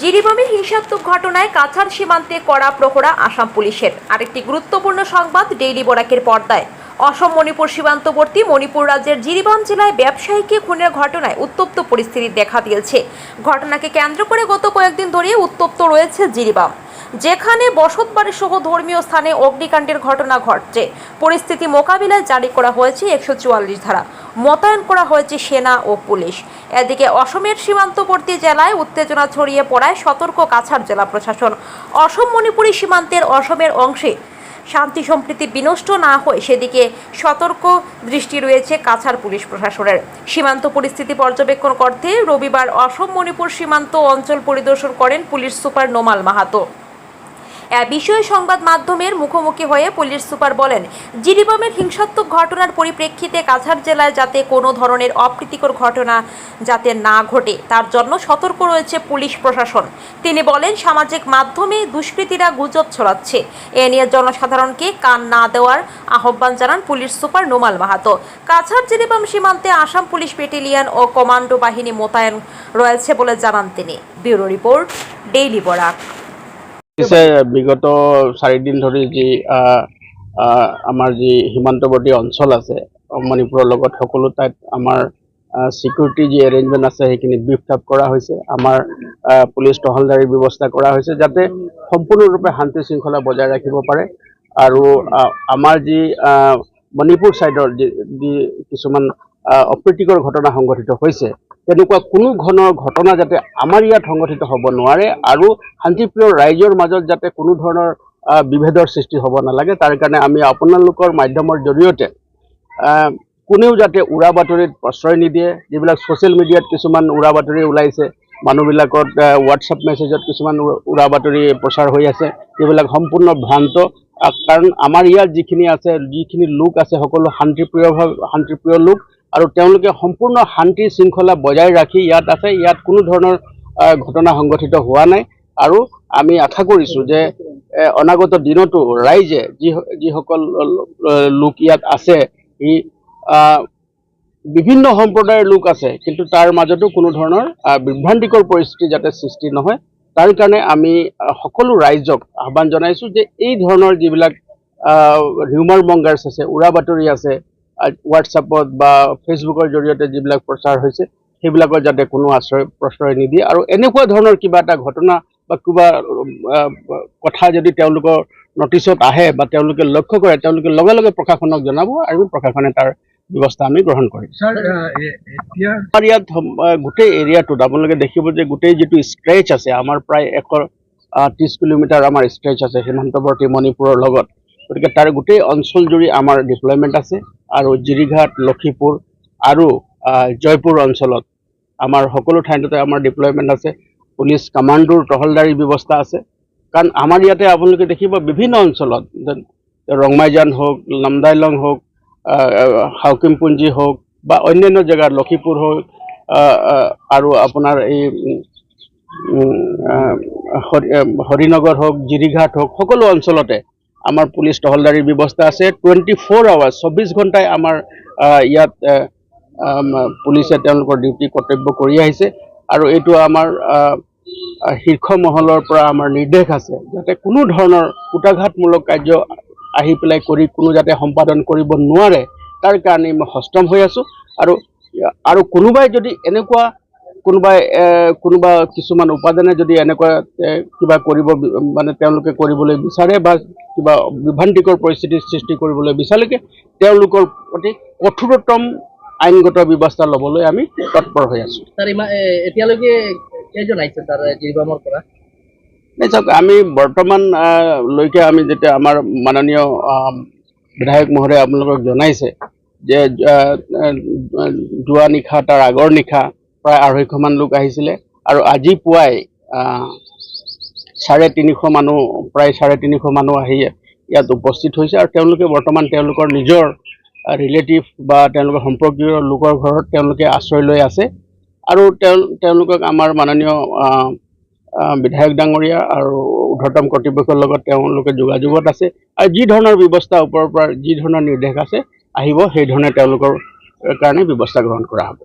জিরিবামের হিংসাত্মক ঘটনায় কাছাড় সীমান্তে কড়া প্রহরা আসাম পুলিশের। আরেকটি গুরুত্বপূর্ণ সংবাদ ডেইলি বরাকের পর্দায়। অসম মণিপুর সীমান্তবর্তী মণিপুর রাজ্যের জিরিবাম জেলায় ব্যবসায়ীকে খুনের ঘটনায় উত্তপ্ত পরিস্থিতি দেখা দিয়েছে। ঘটনাকে কেন্দ্র করে গত কয়েকদিন ধরে উত্তপ্ত রয়েছে জিরিবাম। যেখানে বসতবাড়ি সহ ধর্মীয় স্থানে অগ্নিকাণ্ডের ঘটনা ঘটছে। পরিস্থিতি মোকাবিলায় জারি করা হয়েছে একশো চুয়াল্লিশ ধারা। মোতায়েন করা হয়েছে সেনা ও পুলিশ। এদিকে অসমের সীমান্তবর্তী জেলায় উত্তেজনা ছড়িয়ে পড়ায় সতর্ক কাছাড় জেলা প্রশাসন। অসম মণিপুরী সীমান্তের অসমের অংশে শান্তি সম্প্রীতি বিনষ্ট না হয় সেদিকে সতর্ক দৃষ্টি রয়েছে কাছাড় পুলিশ প্রশাসনের। সীমান্ত পরিস্থিতি পর্যবেক্ষণ করতে রবিবার অসম মণিপুর সীমান্ত অঞ্চল পরিদর্শন করেন পুলিশ সুপার নোমাল মাহাতো। বিষয়ে সংবাদ মাধ্যমের মুখোমুখি হয়ে পুলিশ সুপার বলেন জিরিবামের হিংসাত্মক ঘটনার পরিপ্রেক্ষিতে কাছাড় জেলায় যাতে কোনো ধরনের অপ্রীতিকর ঘটনা যাতে না ঘটে, তার জন্য সতর্ক রয়েছে পুলিশ প্রশাসন। তিনি বলেন, সামাজিক মাধ্যমে দুষ্কৃতীরা গুজব ছড়াচ্ছে। এ নিয়ে জনসাধারণকে কান না দেওয়ার আহ্বান জানান পুলিশ সুপার নোমাল মাহাতো। কাছাড় জিরিবাম সীমান্তে আসাম পুলিশ ব্যাটালিয়ন ও কমান্ডো বাহিনী মোতায়েন রয়েছে বলে জানান তিনি। Bureau report, daily Barak. বিগত চাৰিদিন ধৰি যি আমাৰ যি সীমান্তৱৰ্তী অঞ্চল আছে, মণিপুৰৰ লগত সকলো ঠাইত আমাৰ চিকিউৰিটি যি এৰেঞ্জমেণ্ট আছে, সেইখিনি বিফ আপ কৰা হৈছে। আমাৰ পুলিচ টহলদাৰীৰ ব্যৱস্থা কৰা হৈছে যাতে সম্পূৰ্ণৰূপে শান্তি শৃংখলা বজাই ৰাখিব পাৰে। আৰু আমাৰ যি মণিপুৰ ছাইডৰ যি কিছুমান অপ্ৰীতিকৰ ঘটনা সংঘটিত হৈছে তেনেকুৱা কোনো ধৰণৰ ঘটনা যাতে আমাৰ ইয়াত সংঘটিত হ'ব নোৱাৰে আৰু শান্তিপ্ৰিয় ৰাইজৰ মাজত যাতে কোনো ধৰণৰ বিভেদৰ সৃষ্টি হ'ব নালাগে, তাৰ কাৰণে আমি আপোনালোকৰ মাধ্যমৰ জৰিয়তে কোনেও যাতে উৰা বাতৰিত প্ৰশ্ৰয় নিদিয়ে, যিবিলাক ছ'চিয়েল মিডিয়াত কিছুমান উৰা বাতৰি ওলাইছে, মানুহবিলাকত হোৱাটছআপ মেছেজত কিছুমান উৰা- বাতৰি প্ৰচাৰ হৈ আছে যিবিলাক সম্পূৰ্ণ ভ্ৰান্ত কাৰণ আমাৰ ইয়াত যিখিনি আছে, যিখিনি লোক আছে, সকলো শান্তিপ্ৰিয় ভাৱ- শান্তিপ্ৰিয় লোক আৰু তেওঁলোকে সম্পূৰ্ণ শান্তি শৃংখলা বজাই ৰাখি ইয়াত আছে। ইয়াত কোনো ধৰণৰ ঘটনা সংঘটিত হোৱা নাই। আৰু আমি আশা কৰিছোঁ যে অনাগত দিনতো ৰাইজে যি, যিসকল লোক ইয়াত আছে, ই বিভিন্ন সম্প্ৰদায়ৰ লোক আছে, কিন্তু তাৰ মাজতো কোনো ধৰণৰ বিভ্ৰান্তিকৰ পৰিস্থিতি যাতে সৃষ্টি নহয়, তাৰ কাৰণে আমি সকলো ৰাইজক আহ্বান জনাইছোঁ যে এই ধৰণৰ যিবিলাক হিউমাৰ মংগাৰ্ছ আছে উৰা বাতৰি আছে হোৱাটছআপত বা ফেচবুকৰ জৰিয়তে যিবিলাক প্ৰচাৰ হৈছে সেইবিলাকৰ যাতে কোনো আশ্ৰয় প্ৰশ্ৰয় নিদিয়ে। আৰু এনেকুৱা ধৰণৰ কিবা এটা ঘটনা বা কিবা কথা যদি তেওঁলোকৰ নটিচত আহে বা তেওঁলোকে লক্ষ্য কৰে তেওঁলোকে লগে লগে প্ৰশাসনক জনাব আৰু প্ৰশাসনে তাৰ ব্যৱস্থা আমি গ্ৰহণ কৰিম। আমাৰ ইয়াত গোটেই এৰিয়াটোত আপোনালোকে দেখিব যে গোটেই যিটো ষ্ট্ৰেচ আছে আমাৰ প্ৰায় এশ ত্ৰিছ কিলোমিটাৰ আমাৰ ষ্ট্ৰেচ আছে সীমান্তৱৰ্তী মণিপুৰৰ লগত। গতিকে তাৰ গোটেই অঞ্চল জুৰি আমাৰ ডিপ্লয়মেণ্ট আছে। আৰু জিৰিঘাট লখিপুৰ আৰু জয়পুৰ অঞ্চলত। আমাৰ সকলো ঠাইতে আমাৰ ডিপ্লয়মেণ্ট আছে। পুলিচ কামাণ্ডোৰ টহলদাৰী ব্যৱস্থা আছে। কাৰণ আমাৰ ইয়াতে আপোনালোকে দেখিব বিভিন্ন অঞ্চলত ৰংমাইজান হওক, নামদাইলং হওক হাউকিমপুঞ্জী হওক বা অন্যান্য জেগাত লখিপুৰ হওক আৰু আপোনাৰ এই হৰিনগৰ হওক, জিৰিঘাট হওক, সকলো অঞ্চলতে আমাৰ পুলিচ টহলদাৰীৰ ব্যৱস্থা আছে। টুৱেণ্টি ফ'ৰ আৱাৰ্ছ চৌবিছ ঘণ্টাই আমাৰ ইয়াত পুলিচে তেওঁলোকৰ ডিউটি কৰ্তব্য কৰি আহিছে। আৰু এইটো আমাৰ শীৰ্ষ মহলৰ পৰা আমাৰ নিৰ্দেশ আছে যাতে কোনো ধৰণৰ কুটাঘাতমূলক কাৰ্য আহি পেলাই কৰি কোনো যাতে সম্পাদন কৰিব নোৱাৰে, তাৰ কাৰণে মই সষ্টম হৈ আছোঁ। আৰু আৰু কোনোবাই যদি এনেকুৱা কোনোবাই কোনোবা কিছুমান উপাদানে যদি এনেকুৱা কিবা কৰিব মানে তেওঁলোকে কৰিবলৈ বিচাৰে বা কিবা বিভ্ৰান্তিকৰ পৰিস্থিতিৰ সৃষ্টি কৰিবলৈ বিচাৰিলে তেওঁলোকৰ প্ৰতি কঠোৰতম আইনগত ব্যৱস্থা ল'বলৈ আমি তৎপৰ হৈ আছোঁ। এতিয়ালৈকে কেইজন আহিছে জিৰিবামৰ পৰা? নাই চাওক আমি বৰ্তমান লৈকে আমি যেতিয়া আমাৰ মাননীয় বিধায়ক মহোদয়ে আপোনালোকক জনাইছে যে যোৱা নিশা তাৰ আগৰ নিশা প্ৰায় আঢ়ৈশমান লোক আহিছিলে। আৰু আজি পুৱাই চাৰে তিনিশ মানুহ, প্ৰায় চাৰে তিনিশ মানুহ আহি ইয়াত উপস্থিত হৈছে। আৰু তেওঁলোকে বৰ্তমান তেওঁলোকৰ নিজৰ ৰিলেটিভ বা তেওঁলোকৰ সম্পৰ্কীয় লোকৰ ঘৰত তেওঁলোকে আশ্ৰয় লৈ আছে। আৰু তেওঁ, তেওঁলোকক আমাৰ মাননীয় বিধায়ক ডাঙৰীয়া আৰু ঊৰ্ধ্বতম কৰ্তৃপক্ষৰ লগত তেওঁলোকে যোগাযোগত আছে। আৰু যি ধৰণৰ ব্যৱস্থা ওপৰৰ পৰা, যি ধৰণৰ নিৰ্দেশ আছে, আহিব, সেই ধৰণে তেওঁলোকৰ কাৰণে ব্যৱস্থা গ্ৰহণ কৰা হ'ব।